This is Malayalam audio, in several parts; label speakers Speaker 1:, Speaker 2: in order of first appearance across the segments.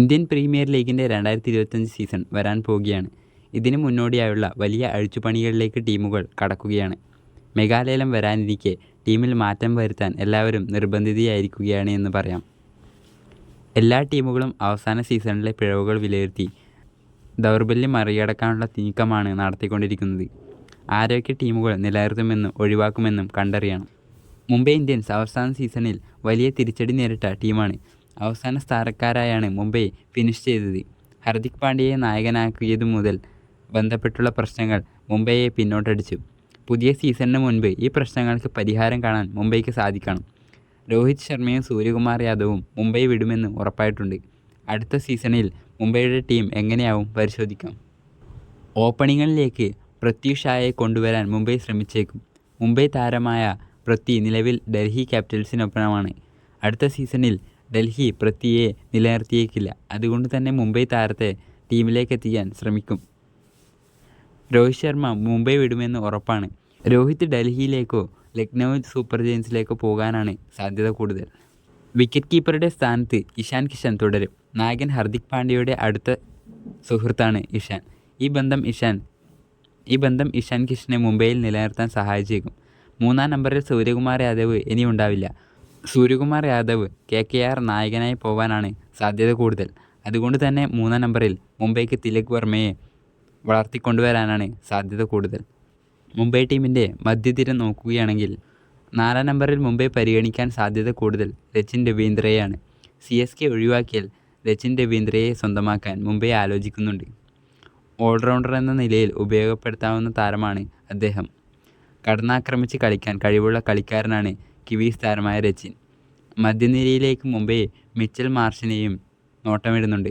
Speaker 1: ഇന്ത്യൻ പ്രീമിയർ ലീഗിന്റെ രണ്ടായിരത്തി ഇരുപത്തഞ്ച് സീസൺ വരാൻ പോവുകയാണ് ഇതിനു മുന്നോടിയായുള്ള വലിയ അഴിച്ചുപണികളിലേക്ക് ടീമുകൾ കടക്കുകയാണ്. മേഘാലയലം വരാനിരിക്കെ ടീമിൽ മാറ്റം വരുത്താൻ എല്ലാവരും നിർബന്ധിതയായിരിക്കുകയാണ് എന്ന് പറയാം. എല്ലാ ടീമുകളും അവസാന സീസണിലെ പിഴവുകൾ വിലയിരുത്തി ദൗർബല്യം മറികടക്കാനുള്ള നീക്കമാണ് നടത്തിക്കൊണ്ടിരിക്കുന്നത്. ആരോഗ്യ ടീമുകൾ നിലനിർത്തുമെന്നും ഒഴിവാക്കുമെന്നും കണ്ടറിയണം. മുംബൈ ഇന്ത്യൻസ് അവസാന സീസണിൽ വലിയ തിരിച്ചടി നേരിട്ട ടീമാണ് അവസാന സ്ഥാനക്കാരായാണ് മുംബൈ ഫിനിഷ് ചെയ്തത്. ഹർദിക് പാണ്ഡ്യയെ നായകനാക്കിയതു മുതൽ ബന്ധപ്പെട്ടുള്ള പ്രശ്നങ്ങൾ മുംബൈയെ പിന്നോട്ടടിച്ചു. പുതിയ സീസണിന് മുൻപ് ഈ പ്രശ്നങ്ങൾക്ക് പരിഹാരം കാണാൻ മുംബൈക്ക് സാധിക്കണം. രോഹിത് ശർമ്മയും സൂര്യകുമാർ യാദവും മുംബൈ വിടുമെന്ന് ഉറപ്പായിട്ടുണ്ട്. അടുത്ത സീസണിൽ മുംബൈയുടെ ടീം എങ്ങനെയാവും പരിശോധിക്കാം. ഓപ്പണിങ്ങിലേക്ക് പൃഥ്വി ഷായെ കൊണ്ടുവരാൻ മുംബൈ ശ്രമിച്ചേക്കും. മുംബൈ താരമായ പൃഥ്വി നിലവിൽ ഡൽഹി ക്യാപിറ്റൽസിനൊപ്പമാണ്. അടുത്ത സീസണിൽ ഡൽഹി പൃഥ്വിയെ നിലനിർത്തിയേക്കില്ല. അതുകൊണ്ട് തന്നെ മുംബൈ താരത്തെ ടീമിലേക്ക് എത്തിക്കാൻ ശ്രമിക്കും. രോഹിത് ശർമ്മ മുംബൈ വിടുമെന്ന് ഉറപ്പാണ്. രോഹിത് ഡൽഹിയിലേക്കോ ലക്നൗ സൂപ്പർ ജയൻസിലേക്കോ പോകാനാണ് സാധ്യത കൂടുതൽ. വിക്കറ്റ് കീപ്പറുടെ സ്ഥാനത്ത് ഇഷാൻ കിഷൻ തുടരും. നായകൻ ഹർദിക് പാണ്ഡ്യയുടെ അടുത്ത സുഹൃത്താണ് ഇഷാൻ. ഈ ബന്ധം ഇഷാൻ ഈ ബന്ധം ഇഷാൻ കിഷനെ മുംബൈയിൽ നിലനിർത്താൻ സഹായിച്ചേക്കും. മൂന്നാം നമ്പറിൽ സൂര്യകുമാർ യാദവ് ഇനി ഉണ്ടാവില്ല Suryakumar Yadav K K R നായകനായി പോകാനാണ് സാധ്യത കൂടുതൽ. അതുകൊണ്ട് തന്നെ മൂന്നാം നമ്പറിൽ മുംബൈക്ക് തിലക് വർമ്മയെ വളർത്തിക്കൊണ്ടുവരാനാണ് സാധ്യത കൂടുതൽ. മുംബൈ ടീമിന്റെ മധ്യതിരം നോക്കുകയാണെങ്കിൽ നാലാം നമ്പറിൽ മുംബൈ പരിഗണിക്കാൻ സാധ്യത കൂടുതൽ രച്ചിൻ രവീന്ദ്രയെയാണ്. സി എസ് കെ ഒഴിവാക്കിയാൽ രച്ചിൻ രവീന്ദ്രയെ സ്വന്തമാക്കാൻ മുംബൈ ആലോചിക്കുന്നുണ്ട്. ഓൾറൗണ്ടർ എന്ന നിലയിൽ ഉപയോഗപ്പെടുത്താവുന്ന താരമാണ് അദ്ദേഹം. കടന്നാക്രമിച്ച് കളിക്കാൻ കഴിവുള്ള കളിക്കാരനാണ് കിവീസ് താരമായ രച്ചിൻ. മധ്യനിരയിലേക്ക് മുമ്പേ മിച്ചൽ മാർഷിനെയും നോട്ടമിടുന്നുണ്ട്.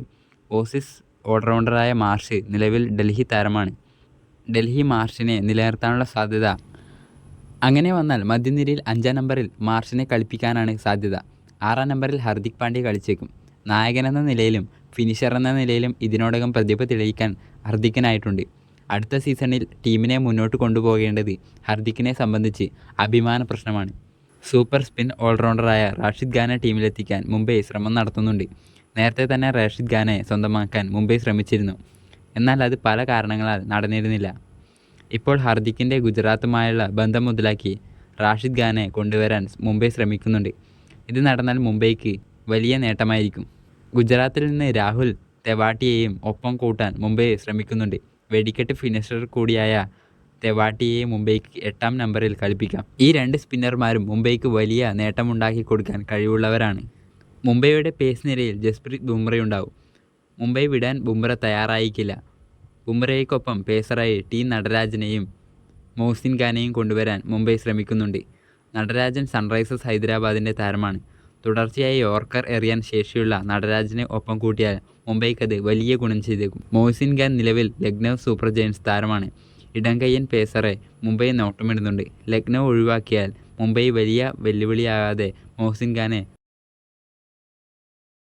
Speaker 1: ഓസിസ് ഓൾറൗണ്ടറായ മാർഷ് നിലവിൽ ഡൽഹി താരമാണ്. ഡൽഹി മാർഷിനെ നിലനിർത്താനുള്ള സാധ്യത. അങ്ങനെ വന്നാൽ മധ്യനിരയിൽ അഞ്ചാം നമ്പറിൽ മാർഷിനെ കളിപ്പിക്കാനാണ് സാധ്യത. ആറാം നമ്പറിൽ ഹർദിക് പാണ്ഡ്യ കളിച്ചേക്കും. നായകൻ എന്ന നിലയിലും ഫിനിഷർ എന്ന നിലയിലും ഇതിനോടകം പ്രതിഭ തെളിയിക്കാൻ ഹർദിക്കിനായിട്ടുണ്ട് അടുത്ത സീസണിൽ ടീമിനെ മുന്നോട്ട് കൊണ്ടുപോകേണ്ടത് ഹർദിക്കിനെ സംബന്ധിച്ച് അഭിമാന പ്രശ്നമാണ്. സൂപ്പർ സ്പിൻ ഓൾറൗണ്ടറായ റാഷിദ് ഖാനെ ടീമിലെത്തിക്കാൻ മുംബൈ ശ്രമം നടത്തുന്നുണ്ട്. നേരത്തെ തന്നെ റാഷിദ് ഖാനെ സ്വന്തമാക്കാൻ മുംബൈ ശ്രമിച്ചിരുന്നു. എന്നാൽ അത് പല കാരണങ്ങളാൽ നടന്നിരുന്നില്ല. ഇപ്പോൾ ഹർദിക്കിന്റെ ഗുജറാത്തുമായുള്ള ബന്ധം മുതലാക്കി റാഷിദ് ഖാനെ കൊണ്ടുവരാൻ മുംബൈ ശ്രമിക്കുന്നുണ്ട്. ഇത് നടന്നാൽ മുംബൈക്ക് വലിയ നേട്ടമായിരിക്കും. ഗുജറാത്തിൽ നിന്ന് രാഹുൽ തെവാട്ടിയെയും ഒപ്പം കൂട്ടാൻ മുംബൈ ശ്രമിക്കുന്നുണ്ട്. വെടിക്കെട്ട് ഫിനിഷർ കൂടിയായ തെവാട്ടിയെ മുംബൈക്ക് എട്ടാം നമ്പറിൽ കളിപ്പിക്കാം. ഈ രണ്ട് സ്പിന്നർമാരും മുംബൈക്ക് വലിയ നേട്ടമുണ്ടാക്കി കൊടുക്കാൻ കഴിവുള്ളവരാണ്. മുംബൈയുടെ പേസ് നിരയിൽ ജസ്പ്രീത് ബുംറയുണ്ടാവും. മുംബൈ വിടാൻ ബുംറ തയ്യാറായിക്കില്ല. ബുംറയ്ക്കൊപ്പം പേസറായി ടി നടരാജനെയും മോഹ്സിൻ ഖാനെയും കൊണ്ടുവരാൻ മുംബൈ ശ്രമിക്കുന്നുണ്ട്. നടരാജൻ സൺറൈസേഴ്സ് ഹൈദരാബാദിന്റെ താരമാണ്. തുടർച്ചയായി യോർക്കർ എറിയാൻ ശേഷിയുള്ള നടരാജനെ ഒപ്പം കൂട്ടിയാൽ മുംബൈക്കത് വലിയ ഗുണം ചെയ്തേക്കും. മോഹ്സിൻ ഖാൻ നിലവിൽ ലക്നൗ സൂപ്പർ ജയൻസ് താരമാണ്. ഇടംകയ്യൻ പേസറെ മുംബൈ നോട്ടമിടുന്നുണ്ട്. ലക്നൗ ഒഴിവാക്കിയാൽ മുംബൈ വലിയ വെല്ലുവിളിയാകാതെ മോഹ്സിൻ ഖാനെ